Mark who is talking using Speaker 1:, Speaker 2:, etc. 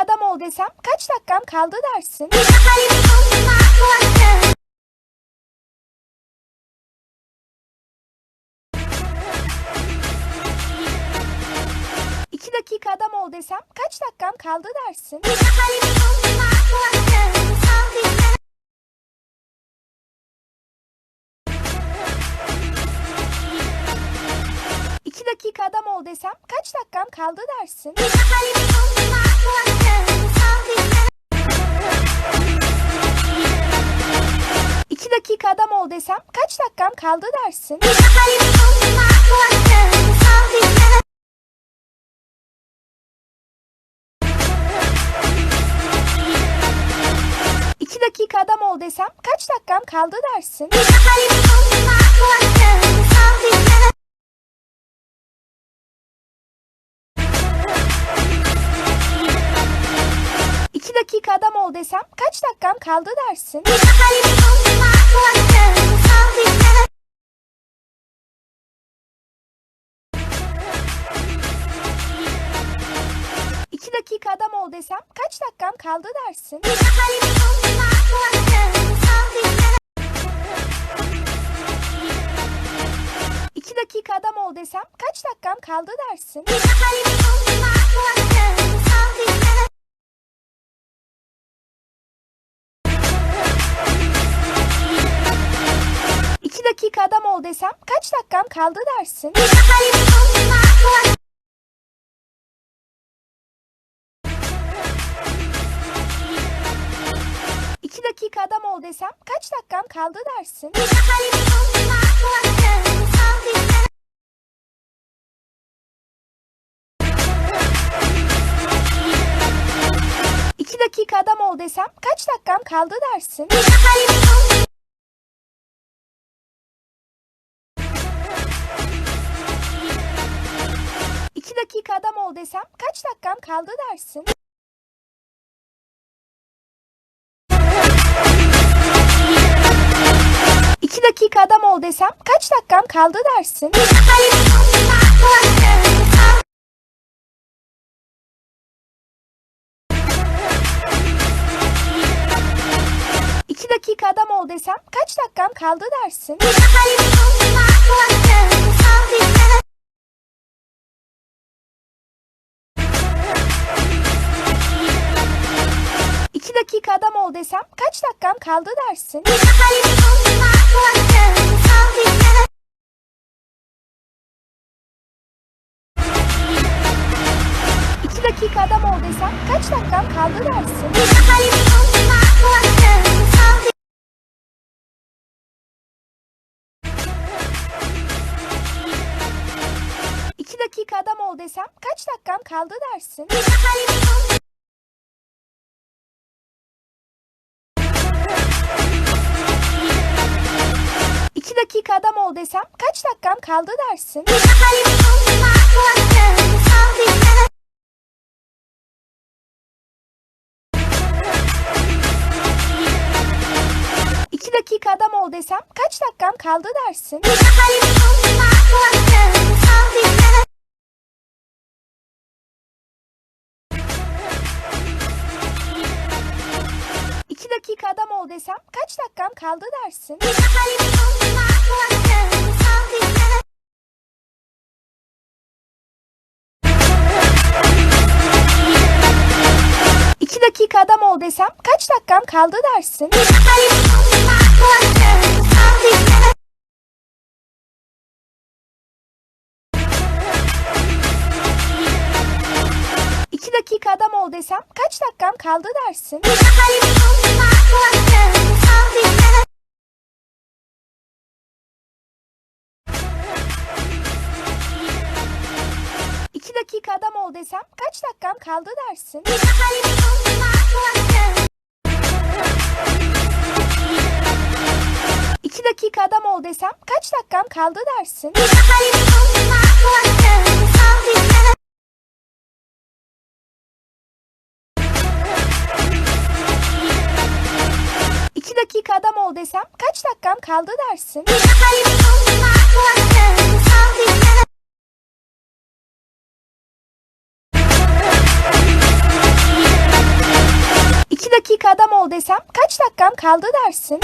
Speaker 1: adam ol desem kaç dakikam kaldı dersin? İki dakika adam ol desem kaç dakikam kaldı dersin? İki dakika adam ol desem kaç dakikam kaldı dersin? İki dakika adam ol desem kaç dakikam kaldı dersin? İki dakika adam ol desem kaç dakikam kaldı dersin? Adam ol desem kaç dakikam kaldı dersin? İki dakika adam ol desem kaç dakikam kaldı dersin? İki dakika adam ol desem kaç dakikam kaldı dersin? Dakikam kaldı dersin? İki dakika adam ol desem kaç dakikam kaldı dersin? İki dakika adam ol desem kaç dakikam kaldı dersin? Dakika adam ol desem kaç dakikam kaldı dersin? İki dakika adam ol desem kaç dakikam kaldı dersin? İki dakika adam ol desem kaç dakikam kaldı dersin? İki dakika adam ol desem kaç dakikam kaldı dersin? İki dakika adam ol desem kaç dakikam kaldı dersin? İki dakika adam ol desem kaç dakikam kaldı dersin? İki dakika adam ol desem kaç dakikam kaldı dersin? İki dakika adam ol desem kaç dakikam kaldı dersin? Dakika adam ol desem kaç dakikam kaldı dersin? İki dakika adam ol desem kaç dakikam kaldı dersin? Dakika adam ol desem kaç dakikam kaldı dersin? İki dakika adam ol desem kaç dakikam kaldı dersin? İki dakika adam ol desem kaç dakikam kaldı dersin? kaç dakikam kaldı dersin? İki dakika adam ol desem kaç dakikam kaldı dersin?